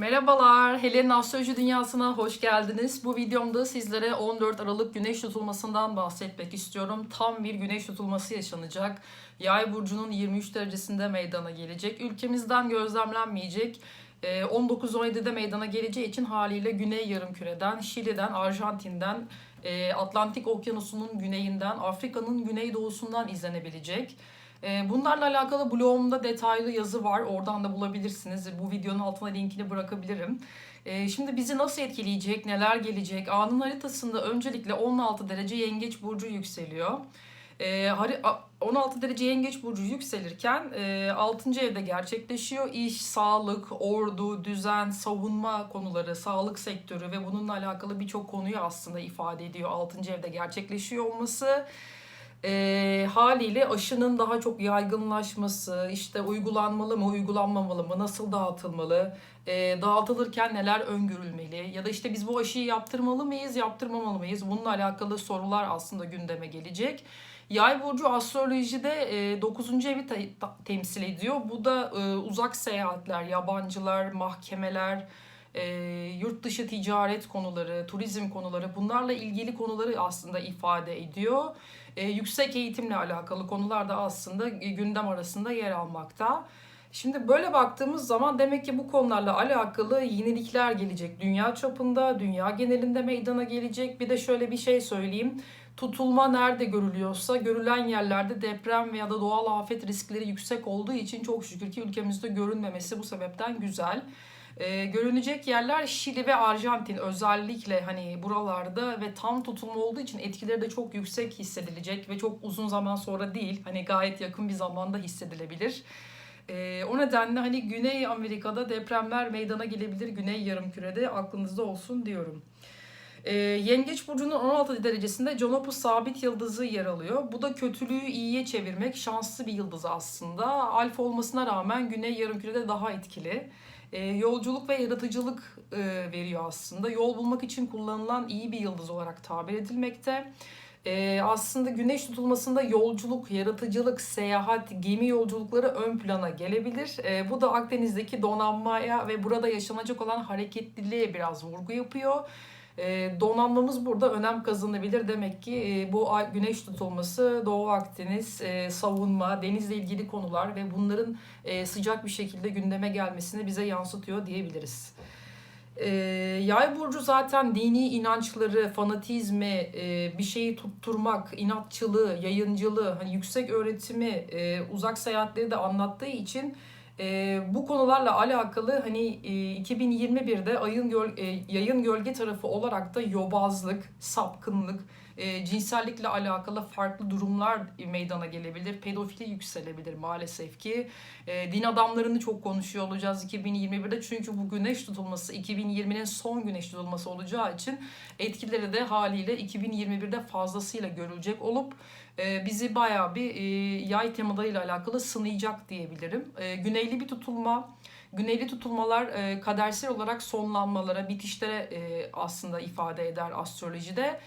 Merhabalar, Helen'in Astroloji Dünyası'na hoş geldiniz. Bu videomda sizlere 14 Aralık Güneş tutulmasından bahsetmek istiyorum. Tam bir güneş tutulması yaşanacak. Yay burcunun 23 derecesinde meydana gelecek. Ülkemizden gözlemlenmeyecek. Ee, 19-17'de meydana geleceği için haliyle Güney Yarımküre'den, Şili'den, Arjantin'den, e, Atlantik Okyanusu'nun güneyinden, Afrika'nın güneydoğusundan izlenebilecek. Ee, Bunlarla alakalı blogumda detaylı yazı var. Oradan da bulabilirsiniz. Bu videonun altına linkini bırakabilirim. Ee, Şimdi bizi nasıl etkileyecek, neler gelecek? Anın haritasında öncelikle 16 derece yengeç burcu yükseliyor. Ee, hari- a- 16 derece yengeç burcu yükselirken e, 6. evde gerçekleşiyor. İş, sağlık, ordu, düzen, savunma konuları, sağlık sektörü ve bununla alakalı birçok konuyu aslında ifade ediyor 6. evde gerçekleşiyor olması. E, haliyle aşının daha çok yaygınlaşması, işte uygulanmalı mı, uygulanmamalı mı, nasıl dağıtılmalı, e, dağıtılırken neler öngörülmeli ya da işte biz bu aşıyı yaptırmalı mıyız, yaptırmamalı mıyız? Bununla alakalı sorular aslında gündeme gelecek. Yay burcu astrolojide e, 9. evi temsil ediyor. Bu da uzak seyahatler, yabancılar, mahkemeler, yurt dışı ticaret konuları, turizm konuları bunlarla ilgili konuları aslında ifade ediyor. E, yüksek eğitimle alakalı konular da aslında gündem arasında yer almakta. Şimdi böyle baktığımız zaman demek ki bu konularla alakalı yenilikler gelecek dünya çapında, dünya genelinde meydana gelecek. Bir de şöyle bir şey söyleyeyim. Tutulma nerede görülüyorsa görülen yerlerde deprem veya da doğal afet riskleri yüksek olduğu için çok şükür ki ülkemizde görünmemesi bu sebepten güzel. Ee, görünecek yerler Şili ve Arjantin özellikle hani buralarda ve tam tutulma olduğu için etkileri de çok yüksek hissedilecek ve çok uzun zaman sonra değil hani gayet yakın bir zamanda hissedilebilir. Ee, o nedenle hani Güney Amerika'da depremler meydana gelebilir Güney Yarımküre'de aklınızda olsun diyorum. Ee, Yengeç burcunun 16 derecesinde Canopus sabit yıldızı yer alıyor. Bu da kötülüğü iyiye çevirmek şanslı bir yıldız aslında. Alfa olmasına rağmen Güney Yarımküre'de daha etkili. Ee, yolculuk ve yaratıcılık e, veriyor aslında. Yol bulmak için kullanılan iyi bir yıldız olarak tabir edilmekte. Ee, aslında güneş tutulmasında yolculuk, yaratıcılık, seyahat, gemi yolculukları ön plana gelebilir. Ee, bu da Akdeniz'deki donanmaya ve burada yaşanacak olan hareketliliğe biraz vurgu yapıyor. Ee, donanmamız burada önem kazanabilir. Demek ki e, bu güneş tutulması Doğu Akdeniz, e, savunma, denizle ilgili konular ve bunların e, sıcak bir şekilde gündeme gelmesini bize yansıtıyor diyebiliriz. Ee, yay burcu zaten dini inançları, fanatizmi, e, bir şeyi tutturmak, inatçılığı, yayıncılığı, hani yüksek öğretimi, e, uzak seyahatleri de anlattığı için e, bu konularla alakalı hani e, 2021'de ayın göl, e, yayın gölge tarafı olarak da yobazlık, sapkınlık, e, cinsellikle alakalı farklı durumlar meydana gelebilir. Pedofili yükselebilir maalesef ki. E, din adamlarını çok konuşuyor olacağız 2021'de. Çünkü bu güneş tutulması 2020'nin son güneş tutulması olacağı için etkileri de haliyle 2021'de fazlasıyla görülecek olup e, bizi bayağı bir e, yay temalarıyla alakalı sınayacak diyebilirim. E, güneyli bir tutulma. Güneyli tutulmalar e, kadersel olarak sonlanmalara, bitişlere e, aslında ifade eder astrolojide.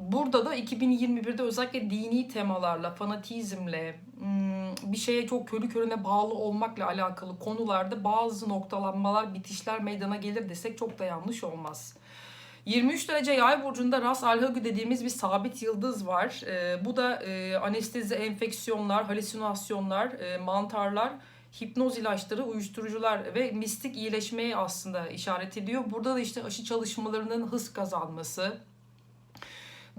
Burada da 2021'de özellikle dini temalarla, fanatizmle, hmm, bir şeye çok körü körüne bağlı olmakla alakalı konularda bazı noktalanmalar, bitişler meydana gelir desek çok da yanlış olmaz. 23 derece yay burcunda Ras Alhagü dediğimiz bir sabit yıldız var. Ee, bu da e, anestezi, enfeksiyonlar, halüsinasyonlar, e, mantarlar, hipnoz ilaçları, uyuşturucular ve mistik iyileşmeye aslında işaret ediyor. Burada da işte aşı çalışmalarının hız kazanması,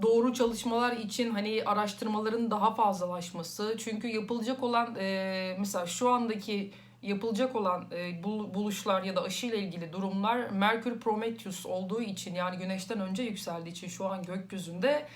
doğru çalışmalar için hani araştırmaların daha fazlalaşması. Çünkü yapılacak olan e, mesela şu andaki yapılacak olan e, bul- buluşlar ya da aşı ile ilgili durumlar Merkür Prometheus olduğu için yani güneşten önce yükseldiği için şu an gökyüzünde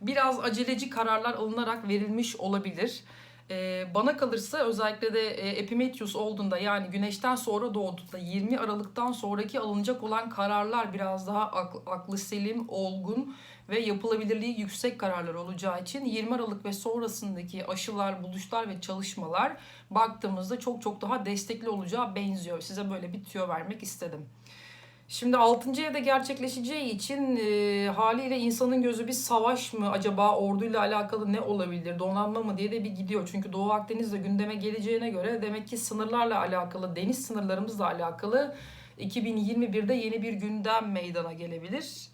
biraz aceleci kararlar alınarak verilmiş olabilir. E, bana kalırsa özellikle de e, Epimetheus olduğunda yani güneşten sonra doğduğunda 20 Aralık'tan sonraki alınacak olan kararlar biraz daha aklı, aklı selim, olgun ve yapılabilirliği yüksek kararlar olacağı için 20 Aralık ve sonrasındaki aşılar, buluşlar ve çalışmalar baktığımızda çok çok daha destekli olacağı benziyor. Size böyle bir tüyo vermek istedim. Şimdi 6. evde gerçekleşeceği için e, haliyle insanın gözü bir savaş mı acaba orduyla alakalı ne olabilir, donanma mı diye de bir gidiyor. Çünkü Doğu Akdeniz'de gündeme geleceğine göre demek ki sınırlarla alakalı, deniz sınırlarımızla alakalı 2021'de yeni bir gündem meydana gelebilir.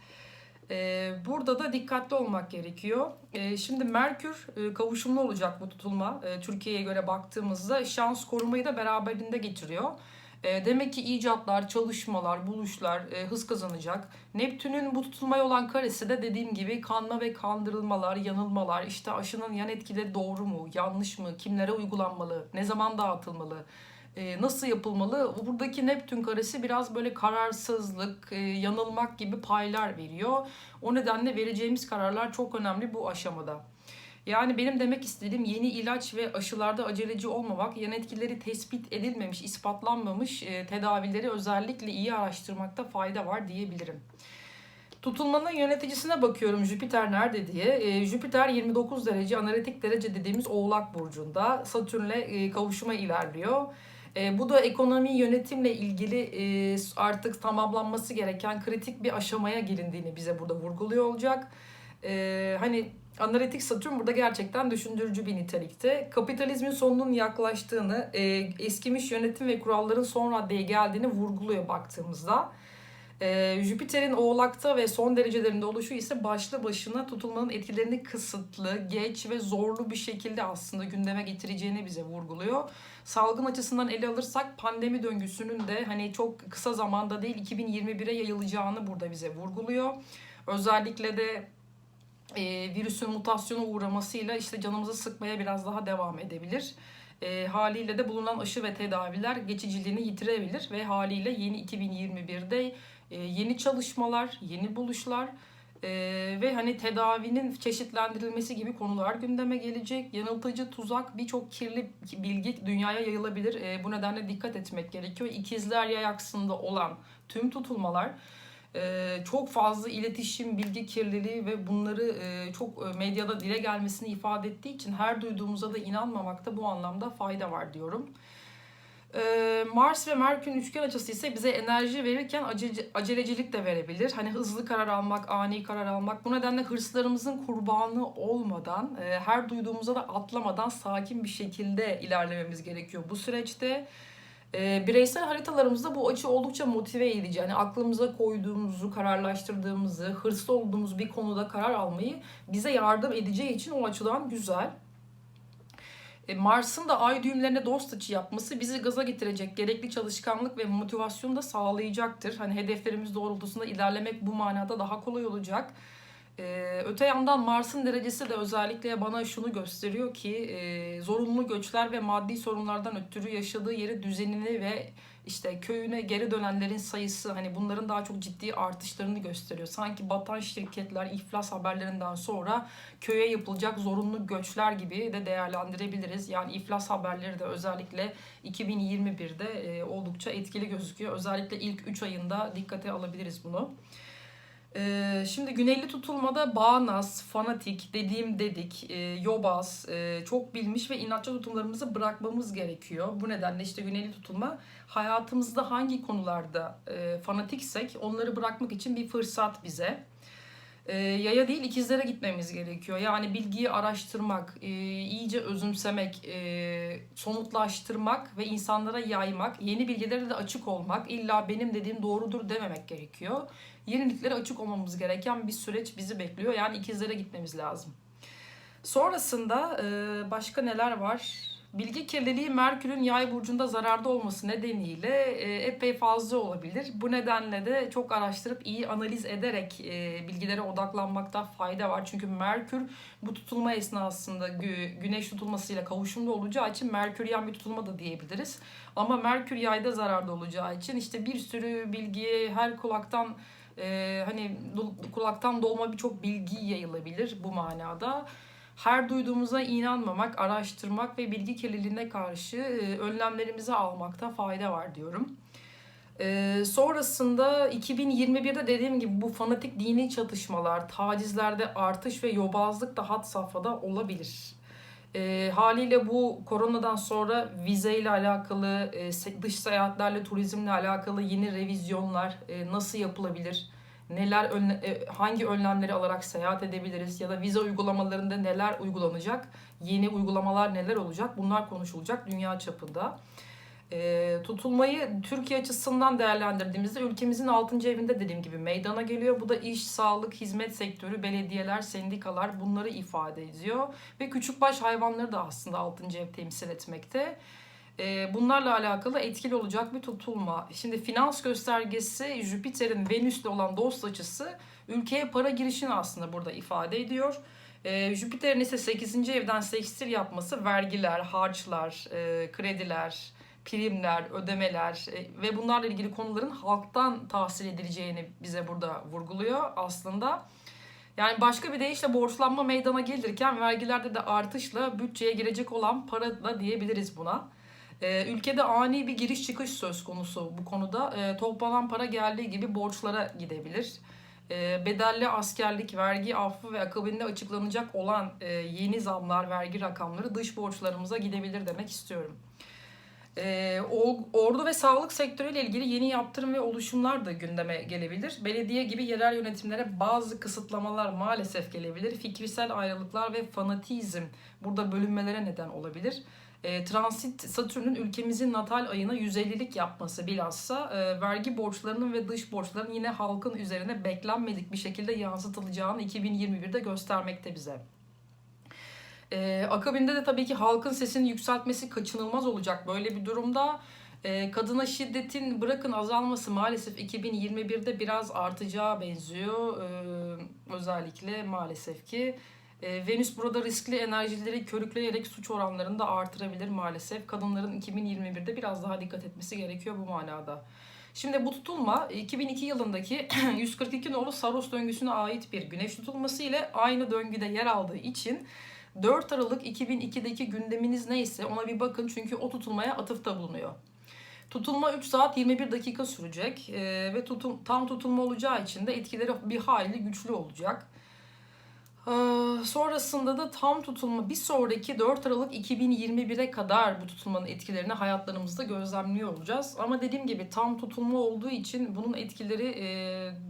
Ee, burada da dikkatli olmak gerekiyor. Ee, şimdi Merkür e, kavuşumlu olacak bu tutulma. Türkiye'ye göre baktığımızda şans korumayı da beraberinde getiriyor. Ee, demek ki icatlar, çalışmalar, buluşlar e, hız kazanacak. Neptün'ün bu tutulmaya olan karesi de dediğim gibi kanma ve kandırılmalar, yanılmalar, işte aşının yan etkileri doğru mu, yanlış mı, kimlere uygulanmalı, ne zaman dağıtılmalı, e, nasıl yapılmalı? Buradaki Neptün karesi biraz böyle kararsızlık, e, yanılmak gibi paylar veriyor. O nedenle vereceğimiz kararlar çok önemli bu aşamada. Yani benim demek istediğim yeni ilaç ve aşılarda aceleci olmamak, yan etkileri tespit edilmemiş, ispatlanmamış e, tedavileri özellikle iyi araştırmakta fayda var diyebilirim. Tutulmanın yöneticisine bakıyorum Jüpiter nerede diye. E, Jüpiter 29 derece analitik derece dediğimiz Oğlak Burcu'nda Satürn'le e, kavuşuma ilerliyor. E, bu da ekonomi yönetimle ilgili e, artık tamamlanması gereken kritik bir aşamaya gelindiğini bize burada vurguluyor olacak. E, hani analitik Satürn burada gerçekten düşündürücü bir nitelikte. Kapitalizmin sonunun yaklaştığını, e, eskimiş yönetim ve kuralların son raddeye geldiğini vurguluyor baktığımızda. Ee, Jüpiter'in oğlakta ve son derecelerinde oluşu ise başlı başına tutulmanın etkilerini kısıtlı, geç ve zorlu bir şekilde aslında gündeme getireceğini bize vurguluyor. Salgın açısından ele alırsak pandemi döngüsünün de hani çok kısa zamanda değil 2021'e yayılacağını burada bize vurguluyor. Özellikle de e, virüsün mutasyona uğramasıyla işte canımızı sıkmaya biraz daha devam edebilir. E, haliyle de bulunan aşı ve tedaviler geçiciliğini yitirebilir ve haliyle yeni 2021'de e, yeni çalışmalar, yeni buluşlar e, ve hani tedavinin çeşitlendirilmesi gibi konular gündeme gelecek. Yanıltıcı tuzak birçok kirli bilgi dünyaya yayılabilir. E, bu nedenle dikkat etmek gerekiyor. İkizler yay aksında olan tüm tutulmalar çok fazla iletişim, bilgi kirliliği ve bunları e, çok e, medyada dile gelmesini ifade ettiği için her duyduğumuza da inanmamakta bu anlamda fayda var diyorum. Ee, Mars ve Merkür'ün üçgen açısı ise bize enerji verirken acele, acelecilik de verebilir. Hani hızlı karar almak, ani karar almak. Bu nedenle hırslarımızın kurbanı olmadan, e, her duyduğumuza da atlamadan sakin bir şekilde ilerlememiz gerekiyor. Bu süreçte e, bireysel haritalarımızda bu açı oldukça motive edici. Yani aklımıza koyduğumuzu, kararlaştırdığımızı, hırslı olduğumuz bir konuda karar almayı bize yardım edeceği için o açıdan güzel. E, Mars'ın da ay düğümlerine dost açı yapması bizi gaza getirecek gerekli çalışkanlık ve motivasyonu da sağlayacaktır. Hani hedeflerimiz doğrultusunda ilerlemek bu manada daha kolay olacak. Ee, öte yandan Mars'ın derecesi de özellikle bana şunu gösteriyor ki e, zorunlu göçler ve maddi sorunlardan ötürü yaşadığı yeri düzenini ve işte köyüne geri dönenlerin sayısı hani bunların daha çok ciddi artışlarını gösteriyor. Sanki batan şirketler iflas haberlerinden sonra köye yapılacak zorunlu göçler gibi de değerlendirebiliriz. Yani iflas haberleri de özellikle 2021'de e, oldukça etkili gözüküyor. Özellikle ilk 3 ayında dikkate alabiliriz bunu. Ee, şimdi güneyli tutulmada bağnaz, fanatik, dediğim dedik, e, yobaz, e, çok bilmiş ve inatçı tutumlarımızı bırakmamız gerekiyor. Bu nedenle işte güneyli tutulma hayatımızda hangi konularda e, fanatiksek onları bırakmak için bir fırsat bize. E, yaya değil ikizlere gitmemiz gerekiyor. Yani bilgiyi araştırmak, e, iyice özümsemek, e, somutlaştırmak ve insanlara yaymak, yeni bilgilere de açık olmak, illa benim dediğim doğrudur dememek gerekiyor. Yeniliklere açık olmamız gereken bir süreç bizi bekliyor. Yani ikizlere gitmemiz lazım. Sonrasında e, başka neler var? Bilgi kirliliği Merkür'ün yay burcunda zararda olması nedeniyle e, epey fazla olabilir. Bu nedenle de çok araştırıp iyi analiz ederek e, bilgilere odaklanmakta fayda var. Çünkü Merkür bu tutulma esnasında gü- güneş tutulmasıyla kavuşumda olacağı için Merkür yan bir tutulma da diyebiliriz. Ama Merkür yayda zararda olacağı için işte bir sürü bilgiye her kulaktan e, hani kulaktan dolma birçok bilgi yayılabilir bu manada her duyduğumuza inanmamak, araştırmak ve bilgi kirliliğine karşı e, önlemlerimizi almakta fayda var diyorum. Ee, sonrasında 2021'de dediğim gibi bu fanatik dini çatışmalar, tacizlerde artış ve yobazlık da had safhada olabilir. Ee, haliyle bu koronadan sonra vizeyle alakalı, e, dış seyahatlerle, turizmle alakalı yeni revizyonlar e, nasıl yapılabilir? Neler e, hangi önlemleri alarak seyahat edebiliriz ya da vize uygulamalarında neler uygulanacak, yeni uygulamalar neler olacak bunlar konuşulacak dünya çapında. E, tutulmayı Türkiye açısından değerlendirdiğimizde ülkemizin 6. evinde dediğim gibi meydana geliyor. Bu da iş, sağlık, hizmet sektörü, belediyeler, sendikalar bunları ifade ediyor. Ve küçükbaş hayvanları da aslında 6. ev temsil etmekte. E, bunlarla alakalı etkili olacak bir tutulma. Şimdi finans göstergesi Jüpiter'in Venüs'le olan dost açısı ülkeye para girişini aslında burada ifade ediyor. E, Jüpiter'in ise 8. evden sekstil yapması vergiler, harçlar, e, krediler, primler, ödemeler e, ve bunlarla ilgili konuların halktan tahsil edileceğini bize burada vurguluyor aslında. Yani başka bir deyişle borçlanma meydana gelirken vergilerde de artışla bütçeye girecek olan para da diyebiliriz buna. Ee, ülkede ani bir giriş çıkış söz konusu bu konuda. Ee, toplanan para geldiği gibi borçlara gidebilir. Ee, bedelli askerlik, vergi affı ve akabinde açıklanacak olan e, yeni zamlar, vergi rakamları dış borçlarımıza gidebilir demek istiyorum. Ee, ordu ve sağlık sektörüyle ilgili yeni yaptırım ve oluşumlar da gündeme gelebilir. Belediye gibi yerel yönetimlere bazı kısıtlamalar maalesef gelebilir. Fikirsel ayrılıklar ve fanatizm burada bölünmelere neden olabilir. E, transit Satürn'ün ülkemizin natal ayına 150'lik yapması bilhassa e, vergi borçlarının ve dış borçların yine halkın üzerine beklenmedik bir şekilde yansıtılacağını 2021'de göstermekte bize. E, akabinde de tabii ki halkın sesini yükseltmesi kaçınılmaz olacak böyle bir durumda. Kadına şiddetin bırakın azalması maalesef 2021'de biraz artacağı benziyor. Özellikle maalesef ki. E, Venüs burada riskli enerjileri körükleyerek suç oranlarını da artırabilir maalesef. Kadınların 2021'de biraz daha dikkat etmesi gerekiyor bu manada. Şimdi bu tutulma 2002 yılındaki 142 nolu Saros döngüsüne ait bir güneş tutulması ile aynı döngüde yer aldığı için 4 Aralık 2002'deki gündeminiz neyse ona bir bakın çünkü o tutulmaya atıfta bulunuyor. Tutulma 3 saat 21 dakika sürecek e, ve tutum, tam tutulma olacağı için de etkileri bir hayli güçlü olacak. Ee, sonrasında da tam tutulma bir sonraki 4 Aralık 2021'e kadar bu tutulmanın etkilerini hayatlarımızda gözlemliyor olacağız. Ama dediğim gibi tam tutulma olduğu için bunun etkileri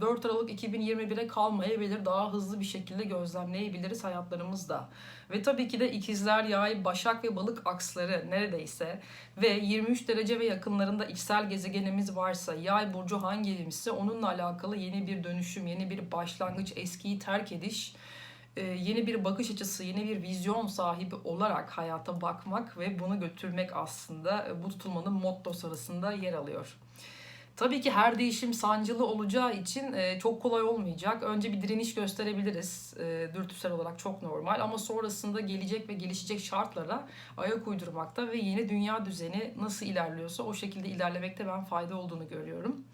4 Aralık 2021'e kalmayabilir. Daha hızlı bir şekilde gözlemleyebiliriz hayatlarımızda. Ve tabii ki de ikizler, yay, başak ve balık aksları neredeyse ve 23 derece ve yakınlarında içsel gezegenimiz varsa yay burcu hangi evimizse onunla alakalı yeni bir dönüşüm, yeni bir başlangıç, eskiyi terk ediş e, yeni bir bakış açısı, yeni bir vizyon sahibi olarak hayata bakmak ve bunu götürmek aslında e, bu tutulmanın mottosu arasında yer alıyor. Tabii ki her değişim sancılı olacağı için e, çok kolay olmayacak. Önce bir direniş gösterebiliriz dürtüsel olarak çok normal ama sonrasında gelecek ve gelişecek şartlara ayak uydurmakta ve yeni dünya düzeni nasıl ilerliyorsa o şekilde ilerlemekte ben fayda olduğunu görüyorum.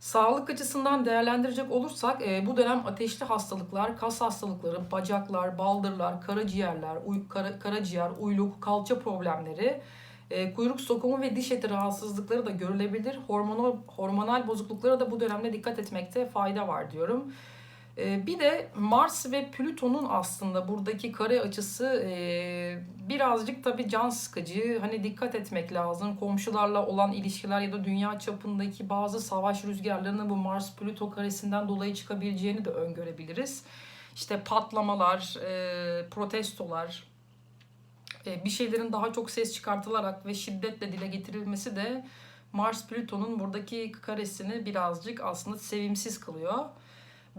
Sağlık açısından değerlendirecek olursak e, bu dönem ateşli hastalıklar, kas hastalıkları, bacaklar, baldırlar, karaciğerler, uy, kara, karaciğer, uyluk, kalça problemleri, e, kuyruk sokumu ve diş eti rahatsızlıkları da görülebilir. Hormonal, hormonal bozukluklara da bu dönemde dikkat etmekte fayda var diyorum. Ee, bir de Mars ve Plüton'un aslında buradaki kare açısı e, birazcık tabii can sıkıcı. Hani dikkat etmek lazım. Komşularla olan ilişkiler ya da dünya çapındaki bazı savaş rüzgarlarının bu Mars-Plüto karesinden dolayı çıkabileceğini de öngörebiliriz. İşte patlamalar, e, protestolar, e, bir şeylerin daha çok ses çıkartılarak ve şiddetle dile getirilmesi de Mars-Plüton'un buradaki karesini birazcık aslında sevimsiz kılıyor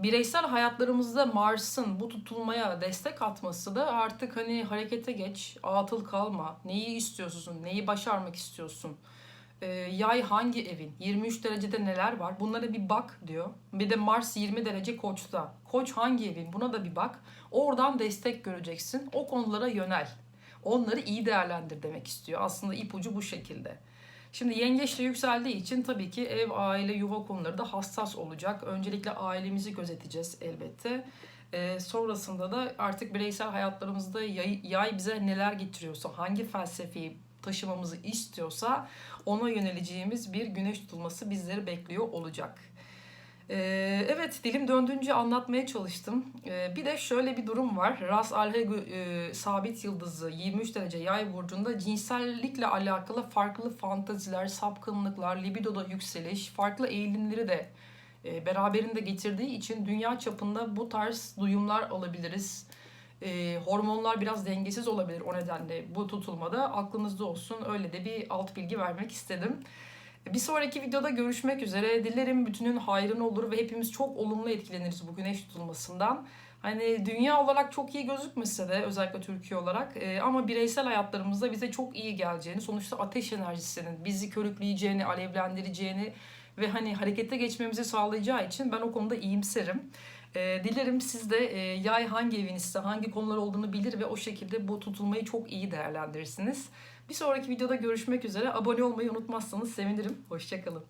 bireysel hayatlarımızda Mars'ın bu tutulmaya destek atması da artık hani harekete geç, atıl kalma, neyi istiyorsun, neyi başarmak istiyorsun, ee, yay hangi evin, 23 derecede neler var bunlara bir bak diyor. Bir de Mars 20 derece koçta, koç hangi evin buna da bir bak. Oradan destek göreceksin, o konulara yönel. Onları iyi değerlendir demek istiyor. Aslında ipucu bu şekilde. Şimdi yengeçle yükseldiği için tabii ki ev, aile, yuva konuları da hassas olacak. Öncelikle ailemizi gözeteceğiz elbette. Ee, sonrasında da artık bireysel hayatlarımızda yay, yay bize neler getiriyorsa, hangi felsefeyi taşımamızı istiyorsa ona yöneleceğimiz bir güneş tutulması bizleri bekliyor olacak. Evet dilim döndüğünce anlatmaya çalıştım. Ee, bir de şöyle bir durum var. Ras Alhegu e, sabit yıldızı 23 derece yay burcunda cinsellikle alakalı farklı fantaziler, sapkınlıklar, libidoda yükseliş, farklı eğilimleri de e, beraberinde getirdiği için dünya çapında bu tarz duyumlar alabiliriz. e, hormonlar biraz dengesiz olabilir o nedenle bu tutulmada. Aklınızda olsun. Öyle de bir alt bilgi vermek istedim. Bir sonraki videoda görüşmek üzere. Dilerim bütünün hayrına olur ve hepimiz çok olumlu etkileniriz bu güneş tutulmasından. Hani dünya olarak çok iyi gözükmese de özellikle Türkiye olarak e, ama bireysel hayatlarımızda bize çok iyi geleceğini, sonuçta ateş enerjisinin bizi körükleyeceğini, alevlendireceğini ve hani harekete geçmemizi sağlayacağı için ben o konuda iyimserim. E, dilerim siz de e, yay hangi evinizde, hangi konular olduğunu bilir ve o şekilde bu tutulmayı çok iyi değerlendirirsiniz. Bir sonraki videoda görüşmek üzere. Abone olmayı unutmazsanız sevinirim. Hoşçakalın.